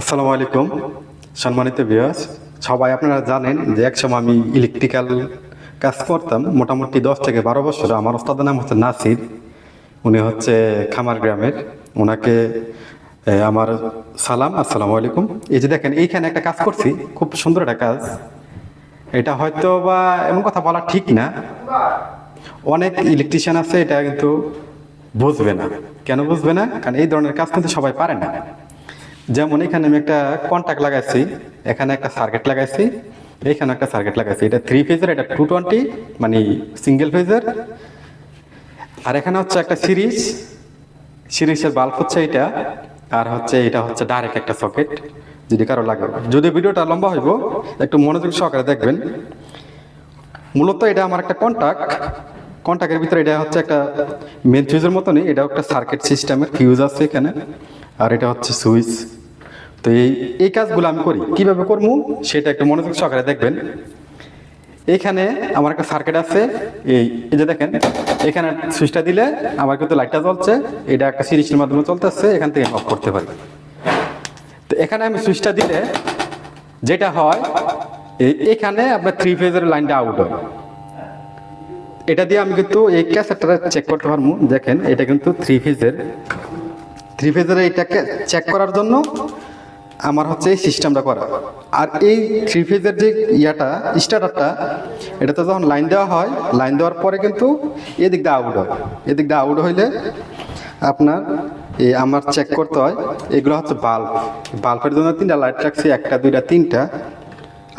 আসসালামু আলাইকুম, সম্মানিত বিয়াস সবাই আপনারা জানেন যে একসময় আমি ইলেকট্রিক্যাল কাজ করতাম, মোটামুটি দশ থেকে বারো বছর। আমার ওস্তাদের নাম হচ্ছে নাসির, উনি হচ্ছে খামার গ্রামের। ওনাকে আমার সালাম, আসসালামু আলাইকুম। এই যে দেখেন, এইখানে একটা কাজ করছি, খুব সুন্দর একটা কাজ। এটা হয়তো বা এমন কথা বলা ঠিক না। অনেক ইলেকট্রিশিয়ান আছে, এটা কিন্তু বুঝবে না। কেন বুঝবে না? কারণ এই ধরনের কাজ কিন্তু সবাই পারে না। যেমন এখানে আমি একটা কন্ট্যাক্ট লাগাইছি, এখানে একটা সার্কিট লাগাইছি, এখানে একটা সার্কিট লাগাইছি। এটা থ্রি ফেজের এটা টু টোয়েন্টি মানে সিঙ্গেল ফেজের আর এখানে হচ্ছে একটা সিরিজ, সিরিজের বাল্ব হচ্ছে এটা, আর হচ্ছে এটা হচ্ছে ডাইরেক্ট একটা সকেট যদি কারও লাগে। যদি ভিডিওটা লম্বা হইব, একটু মনোযোগ সহকারে দেখবেন। মূলত এটা আমার একটা কন্টাক্ট কন্টাক্টের ভিতরে এটা হচ্ছে একটা মেন ফিউজের মতনই, এটাও একটা সার্কিট সিস্টেমের ফিউজ আছে এখানে। আর এটা হচ্ছে সুইচ তো এই এই কাজগুলো আমি করি। কীভাবে করব? সেটা একটু মনোযোগ সহকারে দেখবেন। এখানে আমার একটা সার্কিট আছে। এই যে দেখেন, এখানে সুইচটা দিলে আমার কিন্তু লাইটটা জ্বলছে। এটা একটা সিরিজের মাধ্যমে চলতেছে। এখান থেকে অফ করতে পারি। তো এখানে আমি সুইচটা দিলে যেটা হয় এখানে আপনার থ্রি ফেজের লাইনটা আউট হয়। এটা দিয়ে আমি কিন্তু এই ক্যাসেটটা চেক করতে পারব। দেখেন, এটা কিন্তু থ্রি ফেজের থ্রি ফেজের এইটাকে চেক করার জন্য আমার হচ্ছে এই সিস্টেমটা করা। আর এই থ্রি ফেজের যে ইয়াটা স্টার্টারটা এটাতে যখন লাইন দেওয়া হয় লাইন দেওয়ার পরে কিন্তু এদিক দিয়ে আউট হয়। এদিক দিয়ে আউট হইলে আপনার এই আমার চেক করতে হয়, এগুলো হচ্ছে বাল্ব বাল্বের জন্য তিনটা লাইট রাখছি, একটা, দুইটা, তিনটা।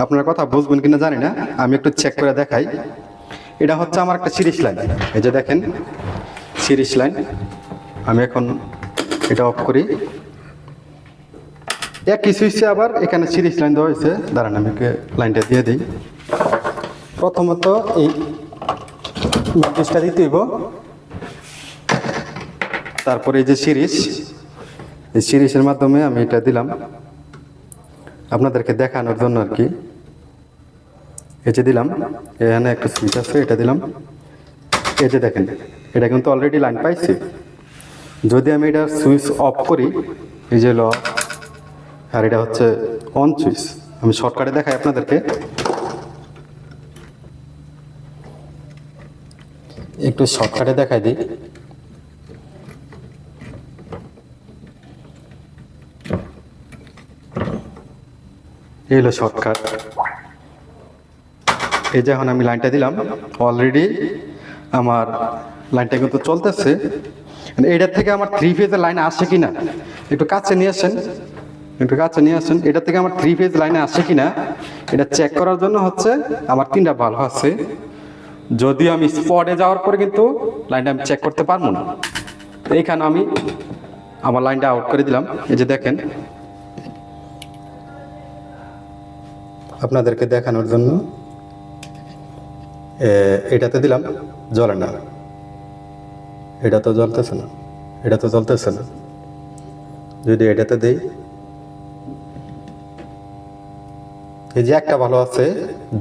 আপনার কথা বুঝবেন কিনা জানি না, আমি একটু চেক করে দেখাই। এটা হচ্ছে আমার একটা সিরিজ লাইন এই যে দেখেন সিরিজ লাইন আমি এখন এটা অফ করি। একই সুইচে আবার, এখানে সিরিজ লাইন দেওয়া হয়েছে দাঁড়ান, আমি লাইনটা দিয়ে দিই। প্রথমত এই মেট্রিক্সটা দিতে হইব। তারপরে এই যে সিরিজ, এই সিরিজের মাধ্যমে আমি এটা দিলাম। আপনাদেরকে দেখানোর জন্য আর কি। এই যে দিলাম, এখানে একটা সুইচ আছে, এটা দিলাম। এই যে দেখেন, এটা কিন্তু অলরেডি লাইন পাইছি। যদি আমি এটা সুইচ অফ করি, এই যে ল আর এটা হচ্ছে অন সুইচ আমি শর্টকাটে দেখাই আপনাদেরকে। একটু শর্টকাটে দেখাই দিই। এই হলো শর্টকাট। এই যে এখন আমি লাইনটা দিলাম অলরেডি আমার লাইনটা কিন্তু চলতেছে। এটার থেকে আমার থ্রি ফেজের লাইন আসে কিনা, একটু কাছে নিয়ে আসেন। একটু কাছে নিয়ে আসেন। এটা থেকে আমার থ্রি ফেজ লাইনে আসে কিনা, এটা চেক করার জন্য হচ্ছে আমার তিনটা ভালো আছে। যদি আমি স্পটে যাওয়ার পরে কিন্তু লাইনটা আমি চেক করতে পারব না। এইখানে আমি আমার লাইনটা আউট করে দিলাম। এই যে দেখেন। আপনাদেরকে দেখানোর জন্য এটাতে দিলাম জ্বলে না এটা তো জ্বলতেছে না। এটা তো জ্বলতেছে না। যদি এটাতে দেই এই যে একটা ভালো আছে,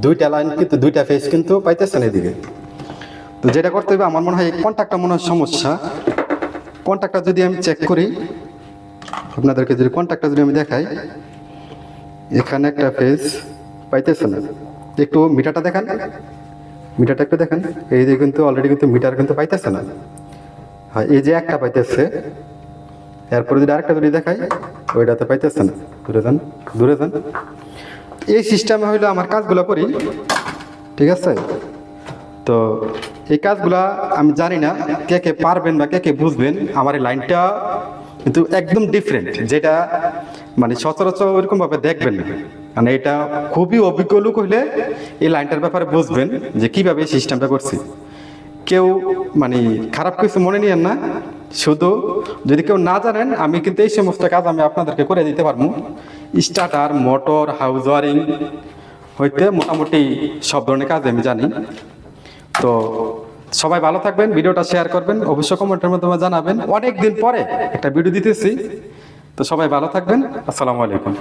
দুইটা লাইন কিন্তু দুইটা ফেস কিন্তু পাইতেছেন এদিকে। তো যেটা করতে হবে, আমার মনে হয় এই কন্ট্যাক্টটা মনে হয় সমস্যা। কন্ট্যাক্টটা যদি আমি চেক করি, আপনাদেরকে যদি কন্ট্যাক্টটা যদি আমি দেখাই, এখানে একটা পাইতেছে না একটু মিটারটা দেখান। মিটারটা একটু দেখেন। এই যে কিন্তু অলরেডি কিন্তু মিটার কিন্তু পাইতেছে না। হ্যাঁ এই যে একটা পাইতেছে। এরপরে যদি আরেকটা যদি দেখাই, ওইটাতে পাইতেছে না দূরে যান দূরে যান। এই সিস্টেমে হইল আমার কাজগুলো করি। ঠিক আছে? তো এই কাজগুলা আমি জানি না কে কে পারবেন বা কে কে বুঝবেন। আমার এই লাইনটা কিন্তু একদম ডিফারেন্ট যেটা মানে সচরাচর ওইরকম ভাবে দেখবেন না। মানে এটা খুবই অভিজ্ঞ লোক হইলে এই লাইনটার ব্যাপারে বুঝবেন যে কীভাবে এই সিস্টেমটা করছি। কেউ মানে খারাপ কিছু মনে নিয়েন না। শুধু যদি কেউ না জানেন, আমি কিন্তু এই সমস্ত কাজ আমি আপনাদেরকে করে দিতে পারব। স্টার্টার মোটর হাউস ওয়ারিং হইতে মোটামুটি সব ধরনের কাজ আমি জানি। তো সবাই ভালো থাকবেন, ভিডিওটা শেয়ার করবেন, অবশ্যই কমেন্টের মাধ্যমে জানাবেন। অনেক দিন পরে একটা ভিডিও দিতেছি। তো সবাই ভালো থাকবেন, আসসালামু আলাইকুম।